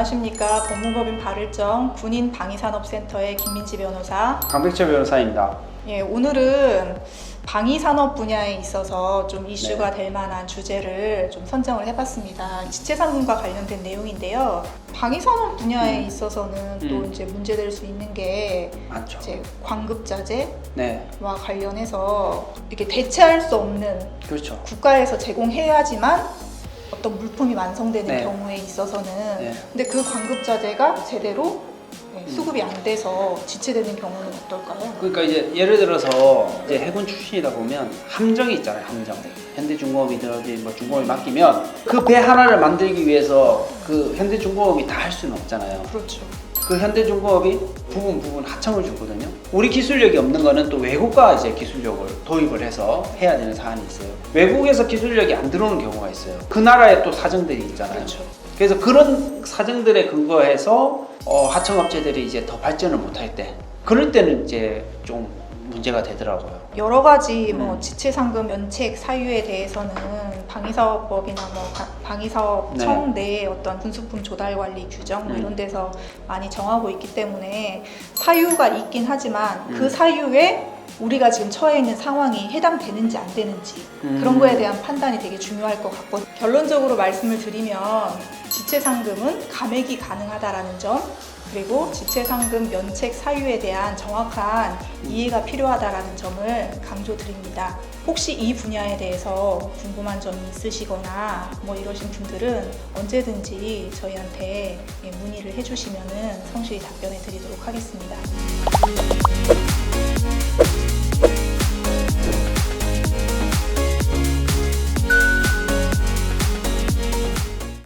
안녕하십니까. 법무법인 바를정 군인 방위산업센터의 김민지 변호사. 강백철 변호사입니다. 예, 오늘은 방위산업 분야에 있어서 좀 이슈가 네. 될 만한 주제를 좀 선정을 해봤습니다. 지체상금과 관련된 내용인데요. 방위산업 분야에 음. 있어서는 또 음. 이제 문제될 수 있는 게 맞죠. 이제 광급자재와 네, 관련해서 이렇게 대체할 수 없는 그렇죠. 국가에서 제공해야지만 어떤 물품이 완성되는 네. 경우에 있어서는 네. 근데 그 광급자재가 제대로 네, 음. 수급이 안 돼서 지체되는 경우는 어떨까요? 그러니까 이제 예를 들어서 이제 해군 출신이다 보면 함정이 있잖아요. 함정. 현대중공업이든 어디 뭐 중공업이 맡기면 그 배 하나를 만들기 위해서 그 현대중공업이 다 할 수는 없잖아요. 그렇죠. 그 현대중공업이 부분 부분 하청을 주거든요. 우리 기술력이 없는 거는 또 외국과 이제 기술력을 도입을 해서 해야 되는 사안이 있어요. 외국에서 기술력이 안 들어오는 경우가 있어요. 그 나라에 또 사정들이 있잖아요. 그렇죠. 그래서 그런 사정들에 근거해서 어, 하청업체들이 이제 더 발전을 못할 때 그럴 때는 이제 좀 문제가 되더라고요. 여러 가지 뭐 음. 지체상금 면책 사유에 대해서는 방위사업법이나 뭐 가- 방위사업청 내의 어떤 군수품 조달 관리 규정 뭐 음. 이런 데서 많이 정하고 있기 때문에 사유가 있긴 하지만 음. 그 사유에 우리가 지금 처해 있는 상황이 해당되는지 안 되는지 음. 그런 거에 대한 판단이 되게 중요할 것 같거든요. 결론적으로 말씀을 드리면 지체상금은 감액이 가능하다라는 점 그리고 지체상금 면책 사유에 대한 정확한 이해가 필요하다라는 점을 강조드립니다. 혹시 이 분야에 대해서 궁금한 점이 있으시거나 뭐 이러신 분들은 언제든지 저희한테 예, 문의를 해주시면 성실히 답변해 드리도록 하겠습니다.